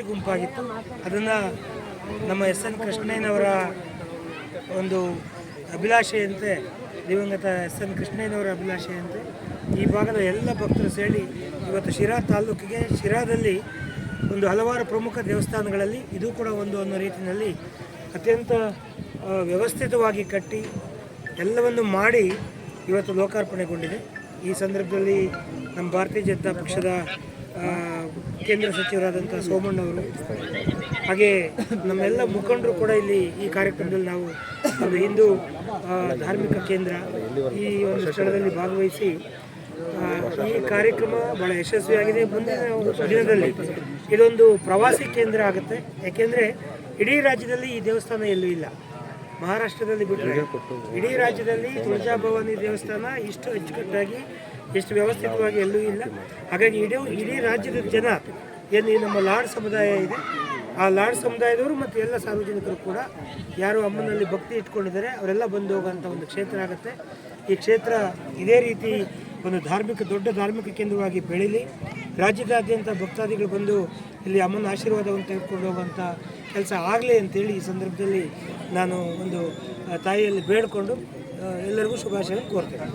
ಗುಂಪಾಗಿತ್ತು. ಅದನ್ನು ನಮ್ಮ S N ಕೃಷ್ಣಯ್ಯನವರ ಒಂದು ಅಭಿಲಾಷೆಯಂತೆ, ದಿವಂಗತ ಎಸ್ ಎನ್ ಕೃಷ್ಣಯ್ಯನವರ ಅಭಿಲಾಷೆಯಂತೆ, ಈ ಭಾಗದ ಎಲ್ಲ ಭಕ್ತರು ಸೇರಿ ಇವತ್ತು ಶಿರಾ ತಾಲೂಕಿಗೆ, ಶಿರಾದಲ್ಲಿ ಒಂದು ಹಲವಾರು ಪ್ರಮುಖ ದೇವಸ್ಥಾನಗಳಲ್ಲಿ ಇದು ಕೂಡ ಒಂದು ಅನ್ನೋ ರೀತಿಯಲ್ಲಿ ಅತ್ಯಂತ ವ್ಯವಸ್ಥಿತವಾಗಿ ಕಟ್ಟಿ ಎಲ್ಲವನ್ನು ಮಾಡಿ ಇವತ್ತು ಲೋಕಾರ್ಪಣೆಗೊಂಡಿದೆ. ಈ ಸಂದರ್ಭದಲ್ಲಿ ನಮ್ಮ ಭಾರತೀಯ ಜನತಾ ಪಕ್ಷದ ಕೇಂದ್ರ ಸಚಿವರಾದಂಥ ಸೋಮಣ್ಣವರು ಹಾಗೆ ನಮ್ಮೆಲ್ಲ ಮುಖಂಡರು ಕೂಡ ಇಲ್ಲಿ ಈ ಕಾರ್ಯಕ್ರಮದಲ್ಲಿ ನಾವು ಒಂದು ಹಿಂದೂ ಧಾರ್ಮಿಕ ಕೇಂದ್ರ ಈ ಒಂದು ಸ್ಥಳದಲ್ಲಿ ಭಾಗವಹಿಸಿ ಈ ಕಾರ್ಯಕ್ರಮ ಬಹಳ ಯಶಸ್ವಿಯಾಗಿದೆ. ಮುಂದಿನ ದಿನದಲ್ಲಿ ಇದೊಂದು ಪ್ರವಾಸಿ ಕೇಂದ್ರ ಆಗುತ್ತೆ. ಯಾಕೆಂದರೆ ಇಡೀ ರಾಜ್ಯದಲ್ಲಿ ಈ ದೇವಸ್ಥಾನ ಎಲ್ಲೂ ಇಲ್ಲ. ಮಹಾರಾಷ್ಟ್ರದಲ್ಲಿ ಬಿಟ್ಟರೆ ಇಡೀ ರಾಜ್ಯದಲ್ಲಿ ತುಳಜಾಭವಾನಿ ದೇವಸ್ಥಾನ ಇಷ್ಟು ಅಚ್ಚುಕಟ್ಟಾಗಿ ಎಷ್ಟು ವ್ಯವಸ್ಥಿತವಾಗಿ ಎಲ್ಲೂ ಇಲ್ಲ. ಹಾಗಾಗಿ ಇಡೀ ಇಡೀ ರಾಜ್ಯದ ಜನ ಏನು ಈ ನಮ್ಮ ಲಾಡ್ ಸಮುದಾಯ ಇದೆ ಆ ಲಾಡ್ ಸಮುದಾಯದವರು ಮತ್ತು ಎಲ್ಲ ಸಾರ್ವಜನಿಕರು ಕೂಡ ಯಾರು ಅಮ್ಮನಲ್ಲಿ ಭಕ್ತಿ ಇಟ್ಕೊಂಡಿದ್ದಾರೆ ಅವರೆಲ್ಲ ಬಂದು ಹೋಗುವಂಥ ಒಂದು ಕ್ಷೇತ್ರ ಆಗುತ್ತೆ. ಈ ಕ್ಷೇತ್ರ ಇದೇ ರೀತಿ ಒಂದು ಧಾರ್ಮಿಕ, ದೊಡ್ಡ ಧಾರ್ಮಿಕ ಕೇಂದ್ರವಾಗಿ ಬೆಳೀಲಿ. ರಾಜ್ಯದಾದ್ಯಂತ ಭಕ್ತಾದಿಗಳು ಬಂದು ಇಲ್ಲಿ ಅಮ್ಮನ ಆಶೀರ್ವಾದವನ್ನು ತೆಗೆದುಕೊಂಡು ಹೋಗುವಂಥ ಕೆಲಸ ಆಗಲಿ ಅಂತೇಳಿ ಈ ಸಂದರ್ಭದಲ್ಲಿ ನಾನು ಒಂದು ತಾಯಿಯಲ್ಲಿ ಬೇಡಿಕೊಂಡು ಎಲ್ಲರಿಗೂ ಶುಭಾಶಯ ಕೋರ್ತೇನೆ.